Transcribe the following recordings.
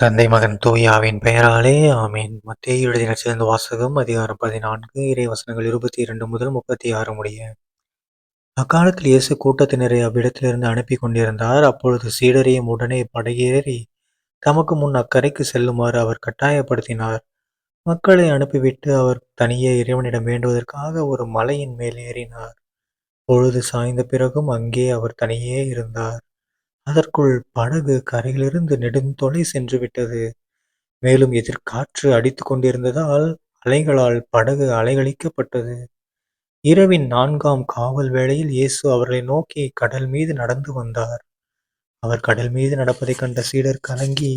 தந்தை மகன் தூயாவின் பெயராலே ஆமீன். மத்திய எழுதின சேர்ந்த வாசகம் அதிகாரம் பதினான்கு இறை வசனங்கள் இருபத்தி இரண்டு முதல் முப்பத்தி ஆறு முடிய. அக்காலத்தில் இயேசு கூட்டத்தினரை அவ்விடத்திலிருந்து அனுப்பி கொண்டிருந்தார். அப்பொழுது சீடரையும் உடனே படையேறி தமக்கு முன் அக்கறைக்கு செல்லுமாறு அவர் கட்டாயப்படுத்தினார். மக்களை அனுப்பிவிட்டு அவர் தனியே இறைவனிடம் வேண்டுவதற்காக ஒரு மலையின் மேல் ஏறினார். பொழுது சாய்ந்த பிறகும் அங்கே அவர் தனியே இருந்தார். அதற்குள் படகு கரையிலிருந்து நெடுந்தொலை சென்று விட்டது. மேலும் எதிர்காற்று அடித்துக் கொண்டிருந்ததால் அலைகளால் படகு அலைகளிக்கப்பட்டது இரவின் நான்காம் காவல் வேளையில் இயேசு அவர்களை நோக்கி கடல் மீது நடந்து வந்தார். அவர் கடல் மீது நடப்பதைக் கண்ட சீடர் கலங்கி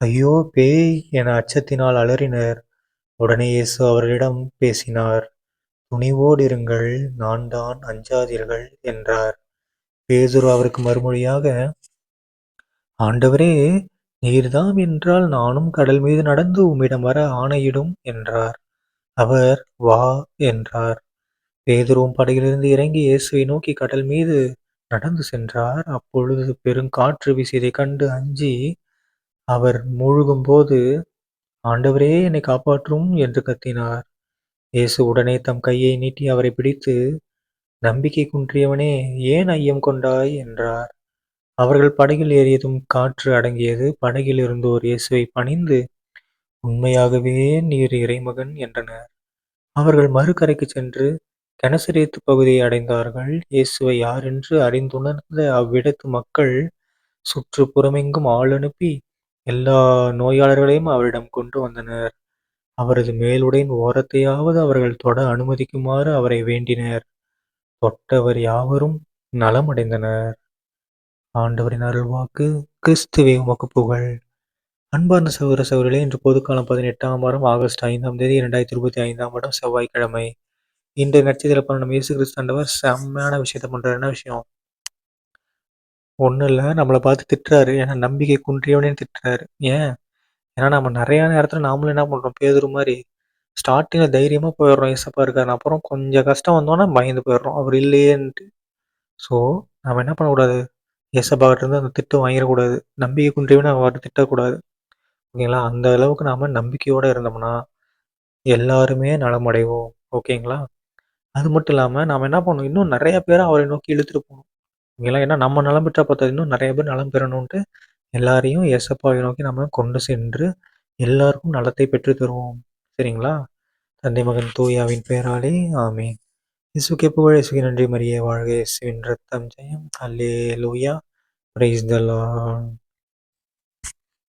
ஐயோ பேய் என அச்சத்தினால் அலறினர். உடனே இயேசு அவர்களிடம் பேசினார் துணிவோடிருங்கள் நான் தான் அஞ்சாதீர்கள் என்றார். பேதுரு அவருக்கு மறுமொழியாக ஆண்டவரே நீர்தாம் என்றால் நானும் கடல் மீது நடந்து உம்மிடம் வர ஆணையிடும் என்றார். அவர் வா என்றார். பேதுருவும் படகிலிருந்து இறங்கி இயேசுவை நோக்கி கடல் மீது நடந்து சென்றார். அப்பொழுது பெருங்காற்று வீசியதை கண்டு அஞ்சி அவர் மூழ்கும் போது ஆண்டவரே என்னை காப்பாற்றும் என்று கத்தினார். இயேசு உடனே தம் கையை நீட்டி அவரை பிடித்து நம்பிக்கை குன்றியவனே ஏன் ஐயம் கொண்டாய்? என்றார். அவர்கள் படகில் ஏறியதும் காற்று அடங்கியது. படகில் ஒரு இயேசுவை பணிந்து உண்மையாகவே நீர் இறைமகன் என்றனர். அவர்கள் மறுகரைக்கு சென்று கெனசரேத்து பகுதியை அடைந்தார்கள். இயேசுவை யாரென்று அறிந்துணர்ந்த அவ்விடத்து மக்கள் சுற்றுப்புறமெங்கும் ஆள் அனுப்பி எல்லா நோயாளர்களையும் அவரிடம் கொண்டு வந்தனர். அவரது மேலுடையின் ஓரத்தையாவது அவர்கள் தொட அனுமதிக்குமாறு அவரை வேண்டினர். தொட்டவர் யாவரும் நலமடைந்தனர். ஆண்டவரின் அருள்வாக்கு கிறிஸ்துவே உமக்கு புகழ். அன்பார்ந்த சகோதர சகோதரிகளே இன்று பொதுக்காலம் பதினெட்டாம் வாரம் ஆகஸ்ட் ஐந்தாம் தேதி இரண்டாயிரத்தி இருபத்தி ஐந்தாம் வருடம் செவ்வாய்க்கிழமை. இன்று நட்சத்திர நம்ம இயேசு கிறிஸ்தாண்டவர் செம்மையான விஷயத்த பண்றாரு. என்ன விஷயம்? ஒன்றும் இல்லை நம்மளை பார்த்து திட்டுறாரு. ஏன்னா நம்பிக்கை குன்றியவனே திட்டுறாரு. ஏன்? ஏன்னா நம்ம நிறைய நேரத்தில் நாமளும் என்ன பண்ணுறோம் பேதுரு மாதிரி ஸ்டார்டிங்கில் தைரியமாக போயிடுறோம் ஏசப்பா இருக்காரு அப்புறம் கொஞ்சம் கஷ்டம் வந்தோன்னா பயந்து போயிடுறோம். அவர் இல்லையேன்ட்டு. ஸோ நம்ம என்ன பண்ணக்கூடாது? ஏசப்பாக்கிட்ட இருந்து அந்த திட்டம் வாங்கிடக்கூடாது. நம்பிக்கை குன்றியவனே அவர்கிட்ட திட்டக்கூடாது. ஓகேங்களா? அந்த அளவுக்கு நாம் நம்பிக்கையோடு இருந்தோம்னா எல்லாருமே நலமடைவோம். ஓகேங்களா? அது மட்டும் இல்லாமல் நாம் என்ன பண்ணணும்? இன்னும் நிறைய பேரை அவரை நோக்கி இழுத்துட்டு போகணும். ஓகேங்களா? ஏன்னா நம்ம நலம் பெற்றா பார்த்தா இன்னும் நிறைய பேர் நலம் பெறணுன்ட்டு எல்லாரையும் ஏசப்பாவை நோக்கி நம்ம கொண்டு சென்று எல்லாருக்கும் நலத்தை பெற்று தருவோம். சரிங்களா? தந்தை மகன் தூயாவின் பெயராலே ஆமேன். இசுக்கே புகழ் இசுக்கு நன்றி மரியே வாழ்க இயேசுவின் ரத்தம் ஜெயம். அல்லே லூயா பிரைஸ் த லார்ட்